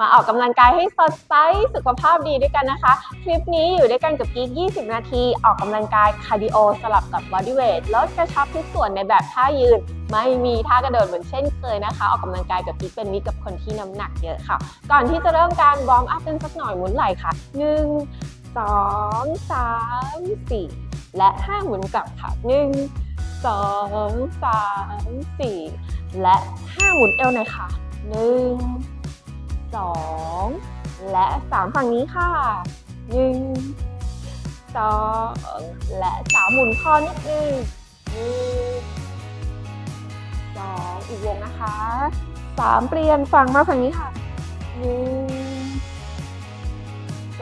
มาออกกำลังกายให้สดใสสุขภาพดีด้วยกันนะคะ คลิปนี้อยู่ด้วยกันกับกิ๊ก20 นาที ออกกำลังกายคาร์ดิโอสลับกับบอดี้เวทลดกระชับทุกส่วนในแบบท่ายืน ไม่มีท่ากระโดดเหมือนเช่นเคยนะคะ ออกกำลังกายกับกิ๊กเป็นมิตรกับคนที่น้ำหนักเยอะค่ะ ก่อนที่จะเริ่มการวอร์มอัพกันสักหน่อยหมุนไหล่ค่ะ 1 2 3 4 และ 5 หมุนกลับค่ะ 1 2 3 4 และ 5 หมุนเอวหน่อยค่ะ 1 2 และ 3 ฝั่งนี้ค่ะ 1 2 และ 3 หมุนคอนิดนึง1 2 อีกวงนะคะ 3 เปลี่ยนฝั่งมาฝั่งนี้ค่ะ 1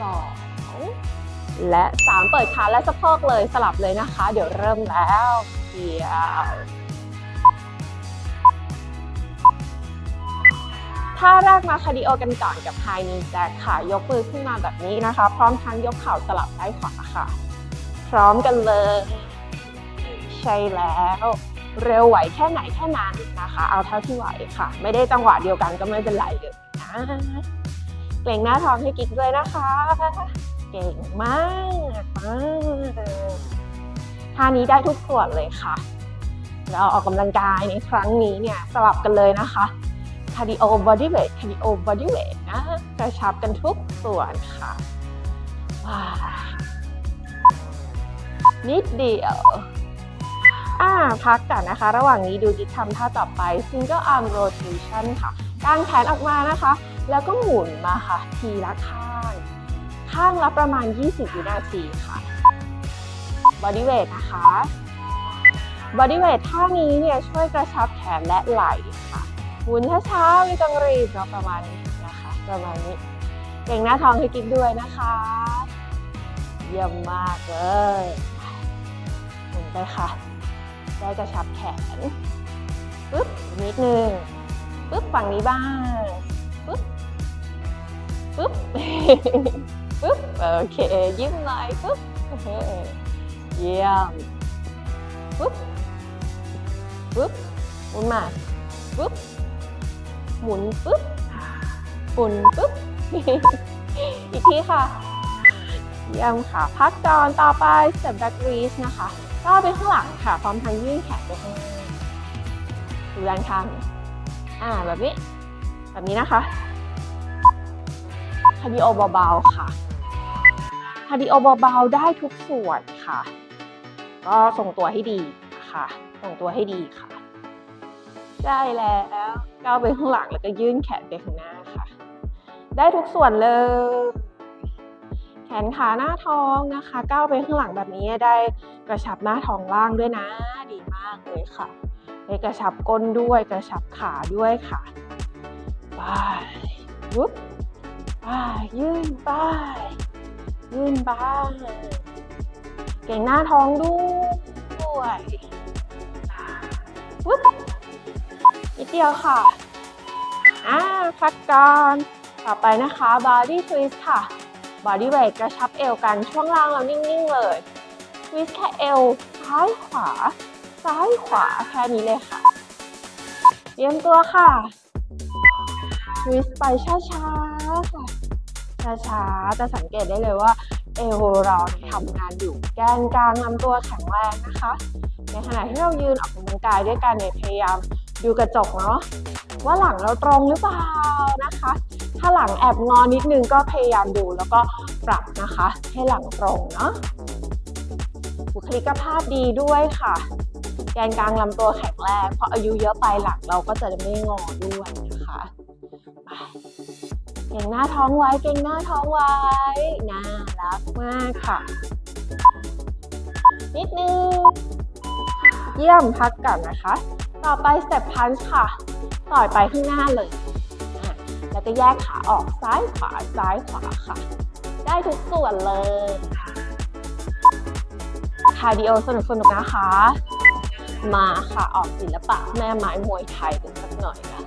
2 และ 3 เปิดขาและสะโพกเลยสลับเลยนะคะ เดี๋ยวเริ่มแล้วเดี๋ยว ท่าแรกมาคาร์ดิโอกันก่อนกับไฮนีแจ็คค่ะ ยกมือขึ้นมาแบบนี้นะคะ พร้อมทั้งยกเข่าสลับซ้ายขวาค่ะ พร้อมกันเลย ใช่แล้ว เร็วไหวแค่ไหนแค่นั้นนะคะ เอาเท่าที่ไหวค่ะ ไม่ได้จังหวะเดียวกันก็ไม่เป็นไรเลยนะเกรงหน้าท้องให้กิ๊กด้วยนะคะ เก่งมากมากท่านี้ได้ทุกส่วนเลยค่ะเราออกกำลังกายในครั้งนี้เนี่ยสลับกันเลยนะคะ คาร์ดิโอบอดี้เวทคาร์ดิโอบอดี้เวทนะกระชับกันทุกส่วนค่ะ นิดเดียว อ่า พักกันนะคะ ระหว่างนี้ดูดิทำท่าต่อไป single arm rotation ค่ะกางแขนออกมานะคะ แล้วก็หมุนมาค่ะ ทีละข้าง ข้างละประมาณ 20 วินาทีค่ะ body weight นะคะ body weight ท่านี้เนี่ยช่วยกระชับแขนและไหล่ค่ะ หมุนช้าๆไม่ต้องรีบเนาะประมาณนี้นะคะ ประมาณนี้เก่งหน้าทองให้กิ๊กด้วยนะคะ เยี่ยมมากเลยหมุนไปค่ะ ได้กระชับแขนปึ๊บนิดนึงปึ๊บฝั่งนี้บ้างปึ๊บปึ๊บปึ๊บโอเค ยิ้มหน่อยปึ๊บเยี่ยมปึ๊บปึ๊บหมุนมาปึ๊บ หมุนปึ๊บหมุนปึ๊บ อีกทีค่ะเยี่ยมค่ะ พักก่อนต่อไป step back reach นะคะ ก็ไปข้างหลังค่ะ พร้อมทั้งยื่นแขนไปข้างหน้าดูด้านข้างอ่าแบบนี้ แบบนี้นะคะคาร์ดิโอเบาๆค่ะคาร์ดิโอเบาๆได้ทุกส่วนค่ะ ก็ทรงตัวให้ดีนะคะทรงตัวให้ดีค่ะ ได้แล้ว ก้าวไปข้างหลังแล้วก็ยื่นแขนไปข้างหน้าค่ะ ได้ทุกส่วนเลย แขนขาหน้าท้องนะคะก้าวไปข้างหลังแบบนี้ได้กระชับหน้าท้องล่างด้วยนะ ดีมากเลยค่ะได้กระชับก้นด้วยกระชับขาด้วยค่ะไปวุ๊บไปยื่นไปยื่นไปเก่งหน้าท้องด้วยวุ๊บ ดเดียวค่ะ อ่าพักก่อนต่อไปนะคะ body twist ค่ะ body weight กระชับเอวกันช่วงล่างเรานิ่งๆเลย twist แค่เอวซ้ายขวา ซ้ายขวาแค่นี้เลยค่ะเตรียมตัวค่ะ twist ไปช้าๆค่ะช้าๆจะสังเกตได้เลยว่าเอวเราเนี่ยทำงานอยู่แกนกลางลำตัวแข็งแรงนะคะ ในขณะที่เรายืนออกกำลังกายด้วยกันเนี่ยพยายาม ดูกระจกเนาะว่าหลังเราตรงหรือเปล่านะคะ ถ้าหลังแอบงอนิดนึงก็พยายามดูแล้วก็ปรับนะคะ ให้หลังตรงเนาะบุคลิกภาพดีด้วยค่ะ แกนกลางลำตัวแข็งแรงเพราะอายุเยอะไปหลังเราก็จะไม่งอด้วยนะคะเก่งหน้าท้องไว้เก่งหน้าท้องไว้น่ารักมากค่ะ นิดนึง เยี่ยมพักก่อนนะคะ ต่อไป step punch ค่ะ ต่อยไปข้างหน้าเลย แล้วก็แยกขาออกซ้ายขวาซ้ายขวาค่ะ ได้ทุกส่วนเลยคาร์ดิโอสนุกๆนะคะ มาค่ะออกศิลปะแม่ไม้มวยไทยกันสักหน่อยนะ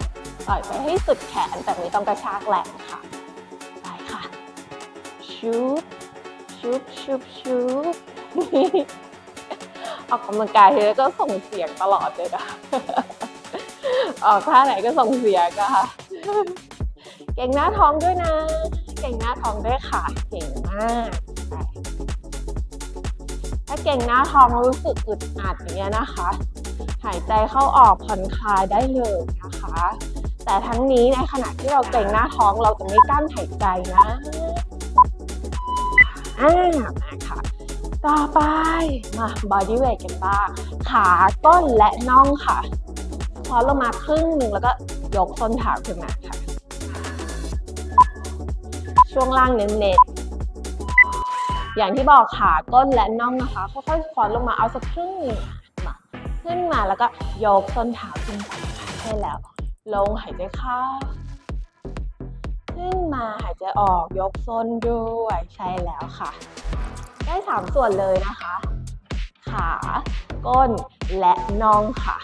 ต่อยไปให้สุดแขนแต่ไม่ต้องกระชากแรงค่ะไปค่ะชุบชุบชุบชุบ ออกกำลังกายทีไรก็ส่งเสียงตลอดเลยนะออกท่าไหนก็ส่งเสียงอะค่ะ เก่งหน้าท้องด้วยนะ เก่งหน้าท้องด้วยค่ะ เก่งมาก ถ้าเก่งหน้าท้องรู้สึกอึดอัดอย่างเงี้ยนะคะ หายใจเข้าออกผ่อนคลายได้เลยนะคะ แต่ทั้งนี้ในขณะที่เราเก่งหน้าท้องเราจะไม่กั้นหายใจนะ อ่ามาค่ะ ต่อไปมา body weight กันบ้าง ขาก้นและน่องค่ะพอลงมาครึ่งหนึ่งแล้วก็ยกส้นเท้าขึ้นมาค่ะ ช่วงล่างเน้นๆอย่างที่บอกขาก้นและน่องนะคะค่อยๆคอนลงมาเอาสักครึ่งหนึ่งมาขึ้นมาแล้วก็ยกส้นเท้าขึ้นไปใช่แล้ว ลงหายใจเข้าขึ้นมาหายใจออกยกส้นด้วยใช่แล้วค่ะ ได้สามส่วนเลยนะคะ ขา ก้นและน่องค่ะ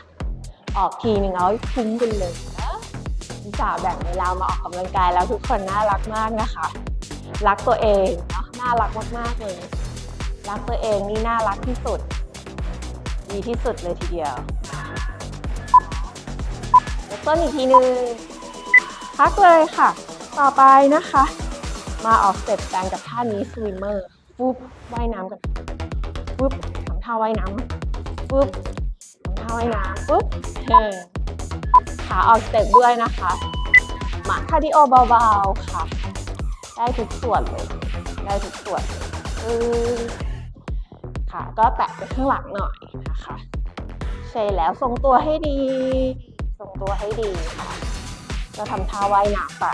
ออกทีหนึ่งเอาคุ้มกันเลยนะนิสาแบ่งเวลามาออกกำลังกายแล้วทุกคนน่ารักมากนะคะ รักตัวเองเนาะน่ารักมากๆเลย รักตัวเองนี่น่ารักที่สุด ดีที่สุดเลยทีเดียวแล้วต้นอีกทีนึงพักเลยค่ะ ต่อไปนะคะ มาออกสเต็ปกันกับท่านี้สวิมเมอร์ ปุ๊บว่ายน้ำกันปุ๊บทำท่าว่ายน้ำปุ๊บทำท่าว่ายน้ำปุ๊บเฮ้ขาออกสเต็ปด้วยนะคะมาคาร์ดิโอเบาๆค่ะ ได้ทุกส่วนเลย ได้ทุกส่วนเลยอือขาก็แตะไปข้างหลังหน่อยนะคะ ใช่แล้วทรงตัวให้ดี ทรงตัวให้ดีค่ะก็ทำท่าว่ายน้ำไป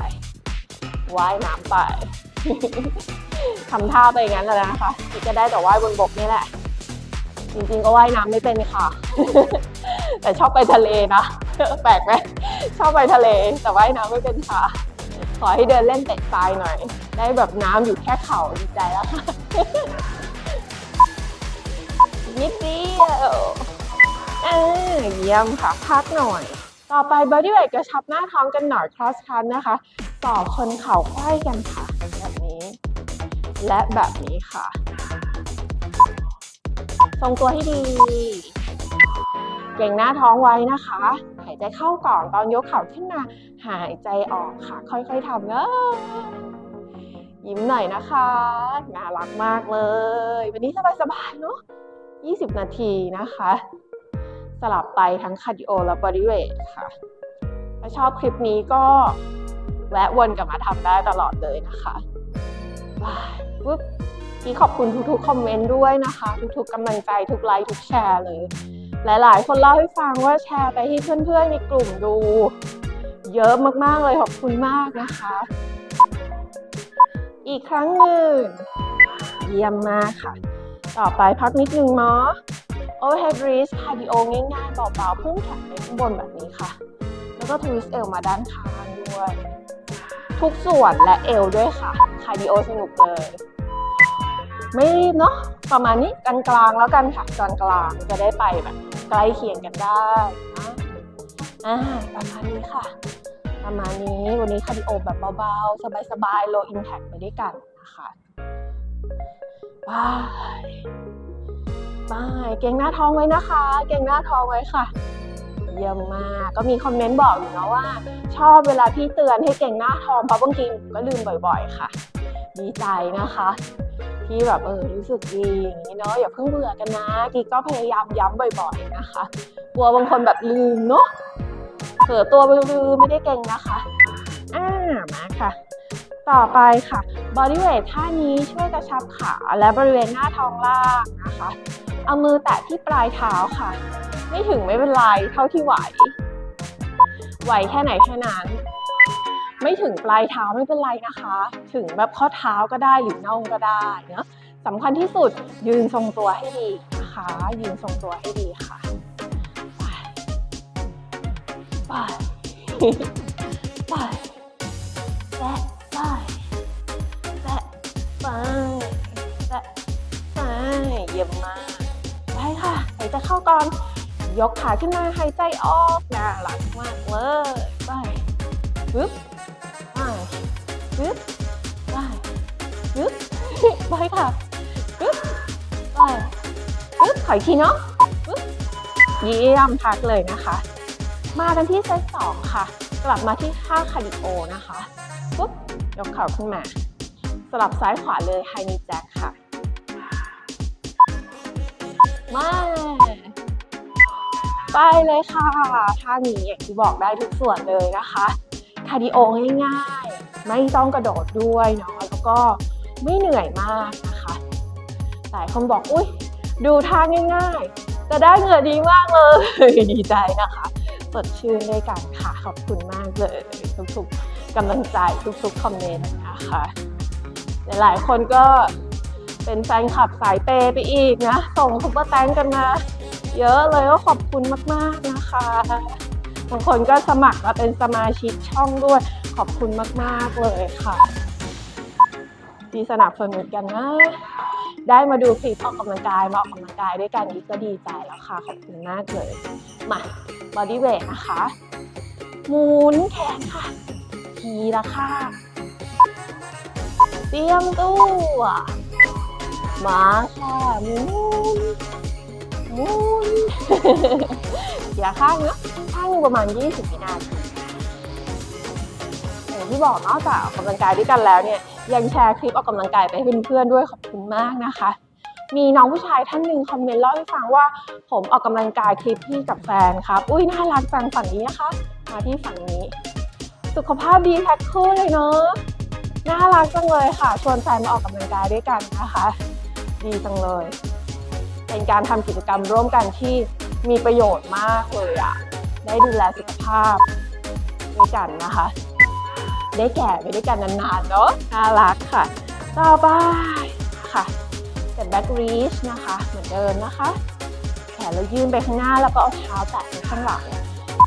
ว่ายน้ำไป ทำท่าไปอย่างนั้นเลยนะคะคิดจะได้แต่ว่ายบนบกนี่แหละ จริงๆก็ว่ายน้ำไม่เป็นค่ะ แต่ชอบไปทะเลนะแปลกไหมชอบไปทะเล แต่ว่ายน้ำไม่เป็นค่ะ ขอให้เดินเล่นเตะทรายหน่อย ได้แบบน้ำอยู่แค่เข่าดีใจแล้วค่ะนิดเดียวเออเยี่ยมค่ะ พักหน่อย ต่อไป body weight กระชับหน้าท้องกันหน่อย cross cut นะคะ ต่อคนเข่าไขว้กันค่ะ และแบบนี้ค่ะ ทรงตัวให้ดี เก่งหน้าท้องไว้นะคะ หายใจเข้าก่อนตอนยกเข่าขึ้นมา หายใจออกค่ะ ค่อยๆทำเนอะยิ้มหน่อยนะคะ น่ารักมากเลย วันนี้สบายๆเนาะ20 นาทีนะคะ สลับไปทั้งคาร์ดิโอและบอดี้เวทค่ะ ถ้าชอบคลิปนี้ก็แวะวนกลับมาทำได้ตลอดเลยนะคะ บาย ปุ๊บนี่ขอบคุณทุกๆคอมเมนต์ด้วยนะคะ ทุกๆกำลังใจทุกไลค์ทุกแชร์เลย หลายๆ คนเล่าให้ฟังว่าแชร์ไปให้เพื่อนๆในกลุ่มดู เยอะมากๆเลยขอบคุณมากนะคะ อีกครั้งหนึ่งเยี่ยมมากค่ะ ต่อไปพักนิดนึงเนาะ overhead reach cardio ง่ายๆเบาๆพุ่งแขนไปข้างบนแบบนี้ค่ะ แล้วก็ twist เอวมาด้านข้างด้วย ทุกส่วนและเอวด้วยค่ะ cardio สนุกเลย ไม่รีบเนาะ ประมาณนี้กลางแล้วกันค่ะกลางจะได้ไปแบบใกล้เคียงกันได้นะอ่าประมาณนี้ค่ะ ประมาณนี้วันนี้คาร์ดิโอแบบเบาๆ สบายๆ low impact ไปด้วยกันนะคะบายบาย เก่งหน้าท้องไว้นะคะ เก่งหน้าท้องไว้ค่ะ เยี่ยมมาก ก็มีคอมเมนต์บอกอยู่นะว่า ชอบเวลาพี่เตือนให้เก่งหน้าทองเพราะบางทีก็ลืมบ่อย ๆ ค่ะ ดีใจนะคะ ที่แบบเออรู้สึกดีอย่างนี้เนาะอย่าเพิ่งเบื่อกันนะกีก็พยายามย้ำบ่อย ๆ นะคะกลัวบางคนแบบลืมเนาะเผลอตัวไปลืมไม่ได้เก่งนะคะอ่ามาค่ะต่อไปค่ะ body weight ท่านี้ช่วยกระชับขาและบริเวณหน้าท้องล่างนะคะ เอามือแตะที่ปลายเท้าค่ะ ไม่ถึงไม่เป็นไรเท่าที่ไหว ไหวแค่ไหนแค่นั้น ไม่ถึงปลายเท้าไม่เป็นไรนะคะ ถึงแบบข้อเท้าก็ได้หรือน่องก็ได้เนอะสำคัญที่สุดยืนทรงตัวให้ดีนะคะ ยืนทรงตัวให้ดีค่ะไปไปไปแตะไปแตะไปแตะไปเยี่ยมมากไปค่ะหายใจเข้าก่อน ยกขาขึ้นมาหายใจออกน่ารักมากเลยไปปึ๊บไปปึ๊บไปปึ๊บไปค่ะปึ๊บไปปึ๊บขออีกทีเนาะปึ๊บเยี่ยมพักเลยนะคะ มากันที่เซตสองค่ะ กลับมาที่ท่าคาร์ดิโอนะคะปุ๊บยกเข่าขึ้นมา สลับซ้ายขวาเลยไฮนีแจ็คค่ะมา ไปเลยค่ะท่านี้อย่างที่บอกได้ทุกส่วนเลยนะคะคาร์ดิโอง่ายๆ ไม่ต้องกระโดดด้วยเนาะแล้วก็ไม่เหนื่อยมากนะคะหลายคนบอกอุ้ยดูท่าง่ายๆ แต่ได้เหงื่อดีมากเลย ดีใจนะคะสดชื่นด้วยกันค่ะขอบคุณมากเลยทุกๆกำลังใจทุกๆคอมเมนต์นะคะหลายๆคนก็เป็นแฟนคลับสายเปไปอีกนะ ส่งซุปเปอร์แตงกันมา เยอะเลยก็ขอบคุณมาก ๆ นะคะบางคนก็สมัครมาเป็นสมาชิกช่องด้วย ขอบคุณมาก ๆ เลยค่ะ ที่สนับสนุนกันนะ ได้มาดูคลิปออกกำลังกายมาออกกำลังกายด้วยกันนี่ก็ดีใจแล้วค่ะ ขอบคุณมากเลยมาบอดี้เวทนะคะหมุนแขนค่ะ ทีละค่ะเตรียมตัว มาค่ะหมุน มุนอย่าข้างนะข้างประมาณ 20วินาทีอย่างที่บอกนอกจากออกกำลังกายด้วยกันแล้วเนี่ย ยังแชร์คลิปออกกำลังกายไปให้เพื่อนๆด้วยขอบคุณมากนะคะ มีน้องผู้ชายท่านหนึ่งคอมเมนต์เล่าให้ฟังว่า ผมออกกำลังกายคลิปที่กับแฟนครับ อุ้ยน่ารักจังฝั่งนี้นะคะ มาที่ฝั่งนี้ สุขภาพดีแท็กคู่เลยเนาะน่ารักจังเลยค่ะ ชวนแฟนมาออกกำลังกายด้วยกันนะคะ ดีจังเลย เป็นการทำกิจกรรมร่วมกันที่มีประโยชน์มากเลยอะได้ดูแลสุขภาพด้วยกันนะคะ ได้แก่ไปด้วยกันนานๆเนาะน่ารักค่ะ ต่อไปค่ะเก็บแบ็กรีชนะคะ เหมือนเดิมนะคะ แขนเรายื่นไปข้างหน้าแล้วก็เอาเท้าแตะไปข้างหลัง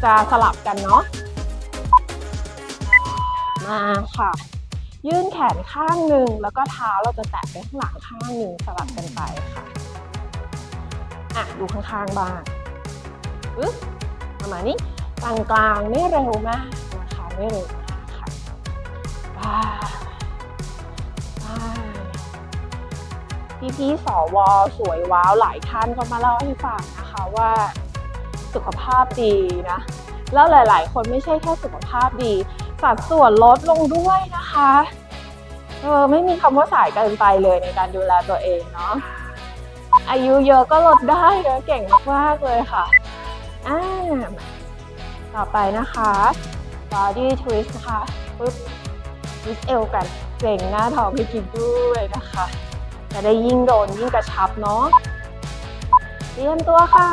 จะสลับกันเนาะมาค่ะ ยื่นแขนข้างหนึ่งแล้วก็เท้าเราจะแตะไปข้างหลังข้างหนึ่งสลับกันไปค่ะ อะดูข้างๆบ้างอึ๊บประมาณนี้กลางๆไม่เร็วมากนะคะไม่เร็วมากค่ะว้าว้าพี่ๆสวสวยว้าวหลายท่านก็มาเล่าให้ฟังนะคะว่าสุขภาพดีนะ แล้วหลาย ๆ คนไม่ใช่แค่สุขภาพดี สัดส่วนลดลงด้วยนะคะเออไม่มีคำว่าสายเกินไปเลยในการดูแลตัวเองเนาะ อายุเยอะก็ลดได้เนะเก่งมากๆเลยค่ะอ่าต่อไปนะคะ body twist นะคะปึ๊บ twist เอวกันเกร็งหน้าท้องไปกินด้วยนะคะ จะได้ยิ่งโดนยิ่งกระชับเนาะเตรียมตัวค่ะ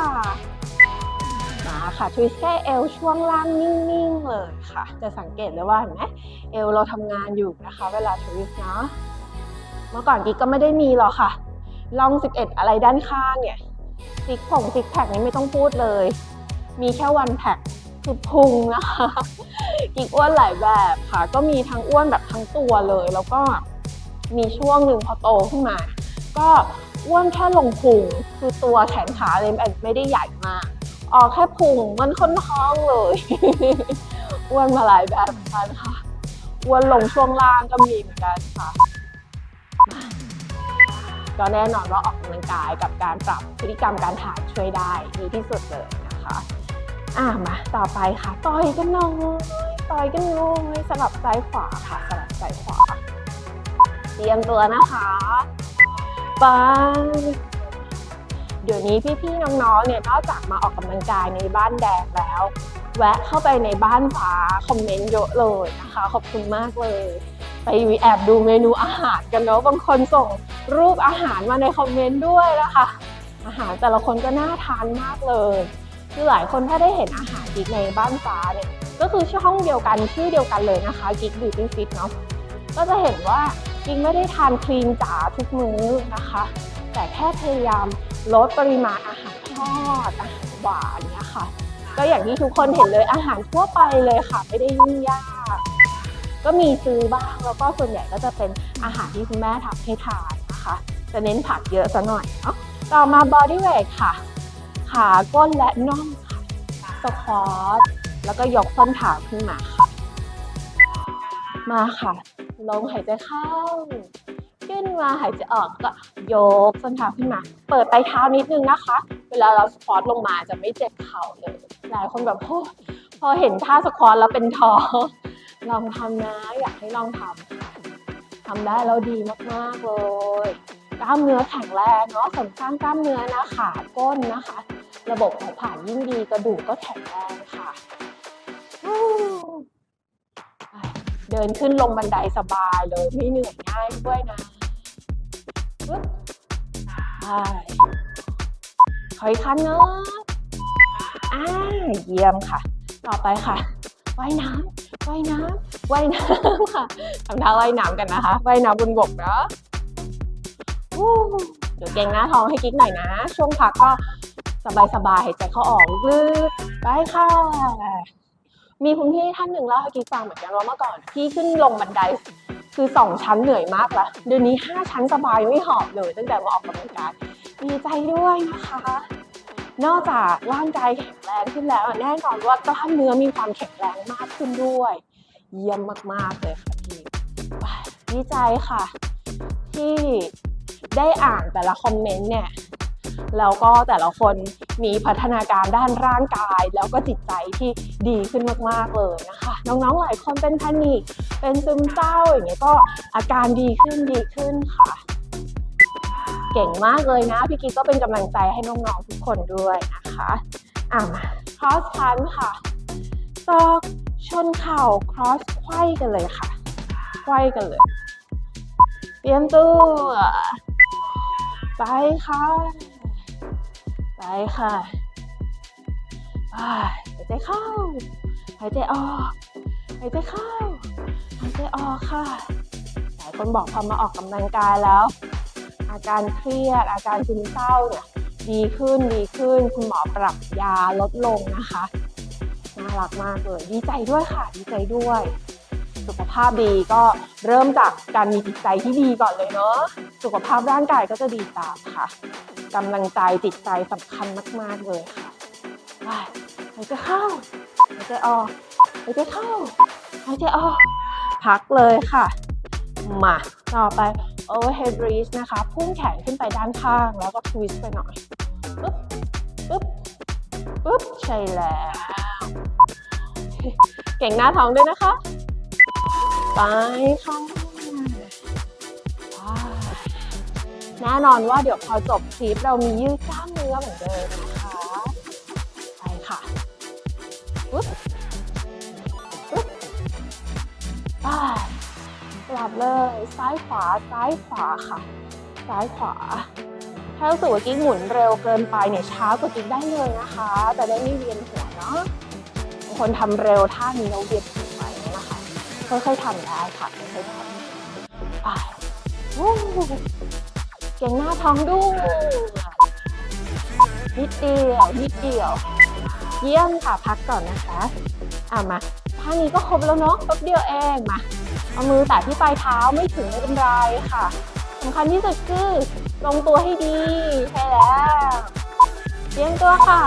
มาค่ะ twist แค่เอวช่วงล่างนิ่งๆเลยค่ะ จะสังเกตเลยว่าเห็นไหมเอวเราทำงานอยู่นะคะ เวลา twist เนาะเมื่อก่อนกิ๊กก็ไม่ได้มีหรอกค่ะ ลอง 11 อะไรด้านข้างเนี่ยซิกผงซิกแพคนี้ไม่ต้องพูดเลย มีแค่วันแพคคือพุงนะคะกิกอ้วนหลายแบบค่ะ ก็มีทั้งอ้วนแบบทั้งตัวเลย แล้วก็มีช่วงหนึ่งพอโตขึ้นมา ก็อ้วนแค่ลงพุงคือตัวแขนขาเลยไม่ได้ใหญ่มากออกแค่พุงมันค้นท้องเลยอ้วนมาหลายแบบเหมือนกันค่ะอ้วนลงช่วงล่างก็มีเหมือนกันค่ะ ก็แน่นอนว่าออกกำลังกายกับการปรับพฤติกรรมการทานช่วยได้ดีที่สุดเลยนะคะอะมาต่อไปค่ะต่อยกันหน่อยต่อยกันหน่อยสลับซ้ายขวาค่ะสลับซ้ายขวา เตรียมตัวนะคะไปเดี๋ยวนี้พี่ๆน้องๆเนี่ยนอกจากมาออกกำลังกายในบ้านแดงแล้ว แวะเข้าไปในบ้านฟ้าคอมเมนต์เยอะเลยนะคะ ขอบคุณมากเลย ไปแอบดูเมนูอาหารกันเนาะบางคนส่ง รูปอาหารมาในคอมเมนต์ด้วยนะคะ อาหารแต่ละคนก็น่าทานมากเลยคือหลายคนถ้าได้เห็นอาหารกิ๊กในบ้านฟ้าเนี่ยก็คือช่องเดียวกันชื่อเดียวกันเลยนะคะกิ๊กบิวตี้ฟิตเนาะก็จะเห็นว่ากิ๊กไม่ได้ทานคลีนจ๋าทุกมื้อนะคะ แต่แค่พยายามลดปริมาณอาหารทอดอาหารหวานเนี่ยค่ะ ก็อย่างที่ทุกคนเห็นเลยอาหารทั่วไปเลยค่ะ ไม่ได้ยุ่งยาก ก็มีซื้อบ้างแล้วก็ส่วนใหญ่ก็จะเป็นอาหารที่คุณแม่ทำให้ทาน นะคะ จะเน้นผักเยอะซะหน่อยเนาะต่อมา body weight ค่ะ ขาก้นและน่องค่ะสควอตแล้วก็ยกส้นเท้าขึ้นมาค่ะ มาค่ะลงหายใจเข้า ขึ้นมาหายใจออกก็ยกส้นเท้าขึ้นมา เปิดปลายเท้านิดนึงนะคะ เวลาเราสควอตลงมาจะไม่เจ็บเข่าเลย หลายคนแบบโอ้พอเห็นท่าสควอตแล้วเป็นท้อลองทำนะ อยากให้ลองทำ ค่ะำได้แล้วดีมากๆเลยกล้ามเนื้อแข็งแรงเนาะเสริมสร้างกล้ามเนื้อนะขาก้นนะคะ ระบบของผ่านยิ่งดีกระดูกก็แข็งแรงค่ะเดินขึ้นลงบันไดสบายเลยไม่เหนื่อยง่ายด้วยนะปึ๊บไปขออีกครั้งเนาะอ่าเยี่ยมค่ะ ต่อไปค่ะว่ายน้ำ ว่ายน้ำว่ายน้ำค่ะทำท่าว่ายน้ำกันนะคะว่ายน้ำบนบกเนาะเดี๋ยวเก่งหน้าท้องให้กิ๊กหน่อยนะ ช่วงพักก็สบายๆหายใจเข้าออกลึกๆไปค่ะ มีคุณพี่ท่านหนึ่งเล่าให้กิ๊กฟังเหมือนกันว่าเมื่อก่อนพี่ขึ้นลงบันไดคือสองชั้นเหนื่อยมากละเดี๋ยวนี้ห้าชั้นสบายไม่หอบเลย ตั้งแต่มาออกกำลังกายดีใจด้วยนะคะ นอกจากร่างกายแข็งแรงขึ้นแล้วแน่นอนว่ากล้ามเนื้อมีความแข็งแรงมากขึ้นด้วย เยี่ยมมาก ๆ เลยค่ะพี่ดีใจค่ะ ที่ได้อ่านแต่ละคอมเมนต์เนี่ยแล้วก็แต่ละคนมีพัฒนาการด้านร่างกาย แล้วก็จิตใจที่ดีขึ้นมาก ๆ เลยนะคะ น้องๆหลายคนเป็นแพนิคเป็นซึมเศร้าอย่างเงี้ยก็อาการดีขึ้นดีขึ้นค่ะ เก่งมากเลยนะ พี่กิ๊กก็เป็นกำลังใจให้น้องๆทุกคนด้วยนะคะอะมา cross punch ค่ะศอกชนเข่า cross ไขว้กันเลยค่ะไขว้กันเลย เตรียมตัวไปค่ะ ไปค่ะหายใจเข้า หายใจออกหายใจเข้า หายใจออกค่ะ หลายคนบอกพอมาออกกำลังกายแล้ว อาการเครียด อาการซึมเศร้าเนี่ยดีขึ้นดีขึ้น คุณหมอปรับยาลดลงนะคะน่ารักมากเลยดีใจด้วยค่ะดีใจด้วย สุขภาพดีก็เริ่มจากการมีจิตใจที่ดีก่อนเลยเนาะสุขภาพร่างกายก็จะดีตามค่ะกำลังใจจิตใจสำคัญมาก ๆ เลยค่ะหายใจเข้าหายใจออกหายใจเข้าหายใจออกพักเลยค่ะ มา ต่อไป overhead reach นะคะ พุ่งแขนขึ้นไปด้านข้างแล้วก็ twist ไปหน่อยปึ๊บปึ๊บปึ๊บใช่แล้ว เก่งหน้าท้องด้วยนะคะ ไปค่ะไปแน่นอนว่าเดี๋ยวพอจบคลิปเรามียืดกล้ามเนื้อเหมือนเดิม เลย ซ้ายขวาซ้ายขวาค่ะ ซ้ายขวา ถ้ารู้สึกว่ากิ๊กหมุนเร็วเกินไปเนี่ยช้ากว่ากิ๊กได้เลยนะคะ จะได้ไม่เวียนหัวเนาะบางคนทำเร็วท่านี้เราเวียนหัวไปนะคะค่อยๆทำได้ค่ะค่อยๆทำได้เก่งหน้าท้องด้วยนิดเดียวนิดเดียว เยี่ยมค่ะพักก่อนนะคะอะมาท่านี้ก็ครบแล้วเนาะแป๊บเดียวเองมา เอามือแตะที่ปลายเท้าไม่ถึงไม่เป็นไรค่ะสำคัญที่สุดคือลงตัวให้ดีใช่แล้วเตรียมตัวค่ะ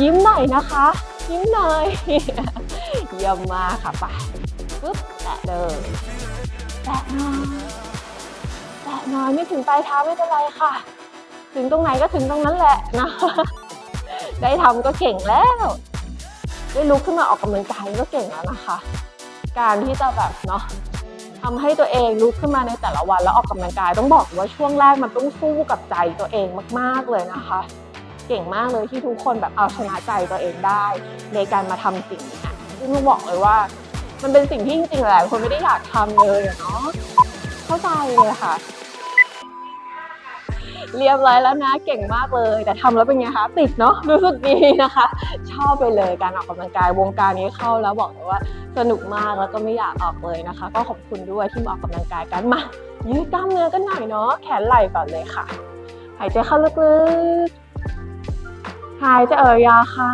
ยิ้มหน่อยนะคะ ยิ้มหน่อยเยี่ยมมากค่ะไปปึ๊บแตะเลยแตะหน่อยแตะหน่อยไม่ถึงปลายเท้าไม่เป็นไรค่ะ ถึงตรงไหนก็ถึงตรงนั้นแหละนะได้ทำก็เก่งแล้ว ได้ลุกขึ้นมาออกกำลังกายก็เก่งแล้วนะคะ การที่จะแบบเนาะทำให้ตัวเองลุกขึ้นมาในแต่ละวันแล้วออกกำลังกายต้องบอกว่าช่วงแรกมันต้องสู้กับใจตัวเองมาก ๆเลยนะคะ เก่งมากเลยที่ทุกคนแบบเอาชนะใจตัวเองได้ ในการมาทำสิ่งนี้ซึ่งต้องบอกเลยว่า มันเป็นสิ่งที่จริงๆหลายคนไม่ได้อยากทำเลยเนาะเข้าใจเลยค่ะ เรียบร้อยแล้วนะเก่งมากเลย แต่ทำแล้วเป็นไงคะติดเนาะรู้สึกดีนะคะ ชอบไปเลยการออกกำลังกายวงการนี้เข้าแล้วบอกเลยว่าสนุกมากแล้วก็ไม่อยากออกเลยนะคะ ก็ขอบคุณด้วยที่มาออกกำลังกายกันมายืดกล้ามเนื้อกันหน่อยเนาะแขนไหล่ก่อนเลยค่ะ หายใจเข้าลึกๆหายใจเอ่ยยาค่ะ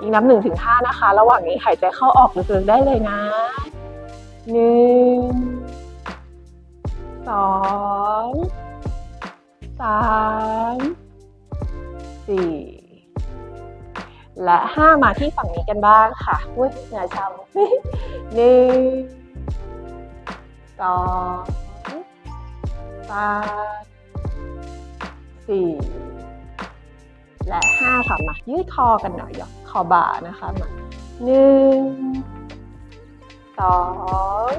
อีกนับหนึ่งถึงห้านะคะ ระหว่างนี้หายใจเข้าออกลึกๆได้เลยนะหนึ่งสอง สามสี่และห้ามาที่ฝั่งนี้กันบ้างค่ะอุ้ยเหนื่อยช้ำหนึ่งสองสามสี่และห้าค่ะมายืดคอกันหน่อยยกคอบ่านะคะมาหนึ่งสอง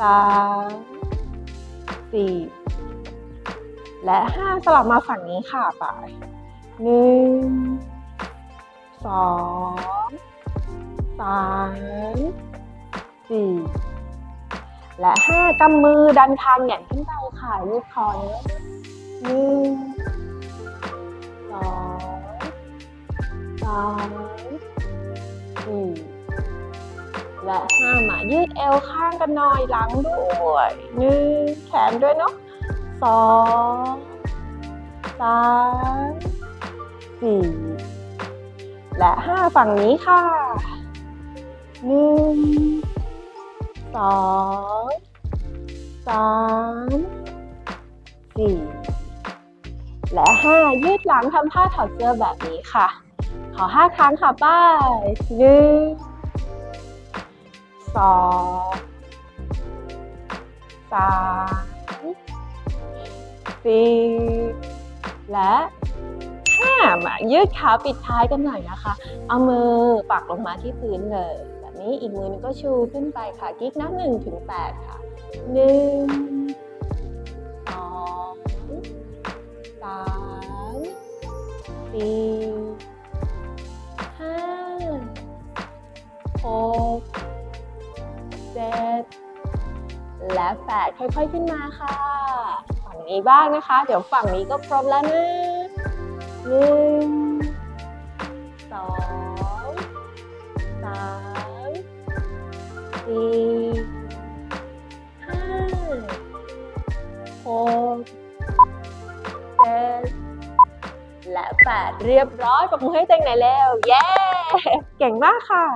สามสี่ และห้าสลับมาฝั่งนี้ค่ะไปหนึ่งสองสามสี่และห้ากำมือดันคางแหย่งขึ้นไปค่ะยืดคอเนื้อหนึ่งสองสามสี่และห้ามายืดเอวข้างกันหน่อยหลังด้วยหนึ่งแขนด้วยเนาะ สองสามสี่และห้าฝั่งนี้ค่ะหนึ่งสองสามสี่และห้ายืดหลังทำท่าถอดเสื้อแบบนี้ค่ะ ขอห้าครั้งค่ะป้ายหนึ่งสองสาม สี่และห้ามายืดขาปิดท้ายกันหน่อยนะคะ เอามือปักลงมาที่พื้นเลยแบบนี้อีกมือนึงก็ชูขึ้นไปค่ะกิ๊กนับหนึ่งถึงแปดค่ะหนึ่งสองสามสี่ห้าหกเจ็ดและแปดค่อยๆขึ้นมาค่ะ นี้บ้างนะคะ เดี๋ยวฝั่งนี้ก็ครบแล้วนะหนึ่งสองสามสี่ห้าหกเจ็ดและแปดเรียบร้อยปรบมือให้เต็งไหนอยแล้ว เย้ เก่งมากค่ะ